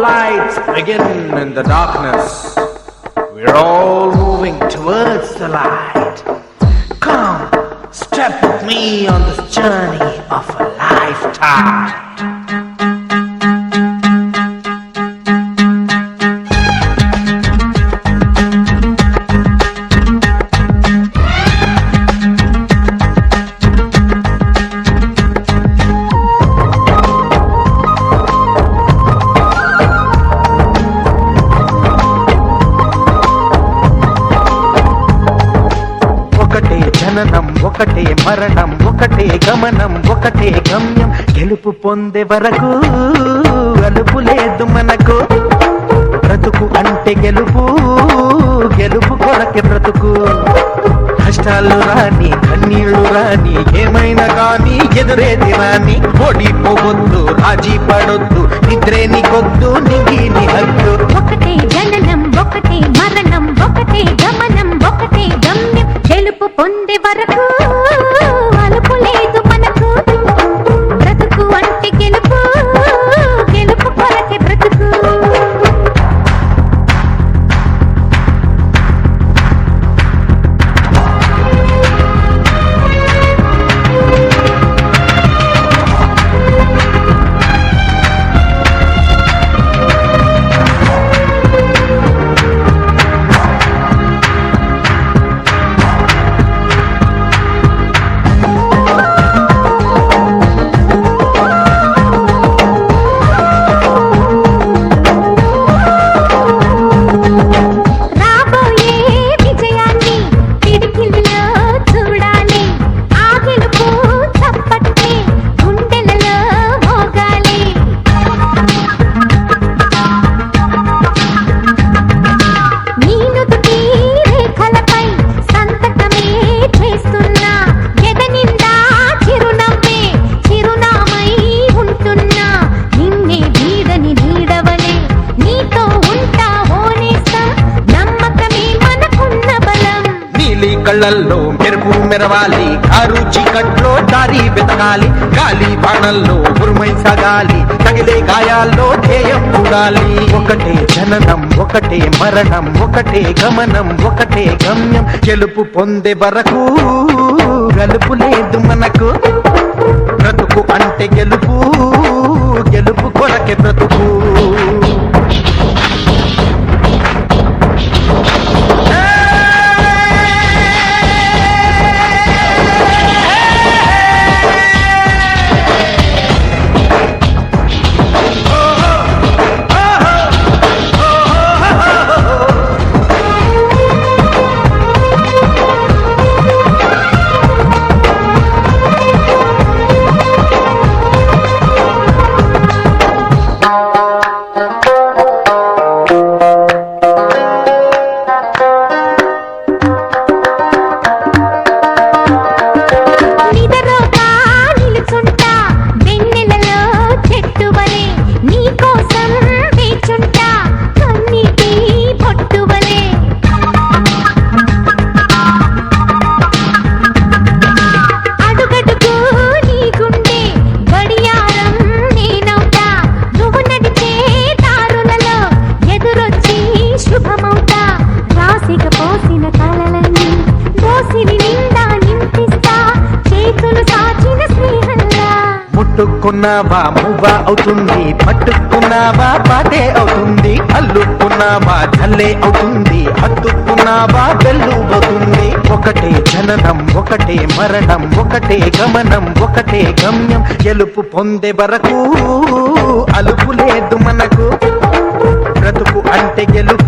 lights begin in the darkness. We're all moving towards the light. Come, step with me on this journey of a lifetime. ఒకటే మరణం ఒకటే గమనం ఒకటే గమ్యం. గెలుపు పొందే వరకు అలుపు లేదు మనకు. బ్రతుకు అంటే గెలుపు గెలుపు కొరకే బ్రతుకు. కష్టాలు రాని కన్నీళ్ళు రాని ఏమైనా కానీ ఎదురేది రాని. ఓడిపోవద్దు రాజీ పడొద్దు నిద్రే నీకొద్దు నిగి నీ హద్దు. ఒకటే జననం ఒకటే మరణం ఒకటే గమనం ఒకటే గమ్యం. గెలుపు పొందే వరకు నీలి మెరుపు మెరవాలి కారు చీకట్లో దారి వెతకాలి గాలి బాణల్లో ఉరుమై సాగాలి తగిలే గాయాల్లో ధ్యేయం చూడాలి ఒకటే జననం ఒకటే మరణం ఒకటే గమనం ఒకటే గమ్యం గెలుపు పొందే వరకు గలుపు లేదు మనకు. బ్రతుకు అంటే గెలుపు ముట్టుకున్నావా మువ్వ అవుతుంది. పట్టుకున్నావా? పాటే అవుతుంది. అల్లుకున్నావా? చల్లే అవుతుంది. హత్తుకున్నావా బెల్లు అవుతుంది. ఒకటే జననం ఒకటే మరణం ఒకటే గమనం ఒకటే గమ్యం. గెలుపు పొందే వరకు అలుపు లేదు మనకు. బ్రతుకు అంటే గెలుపు.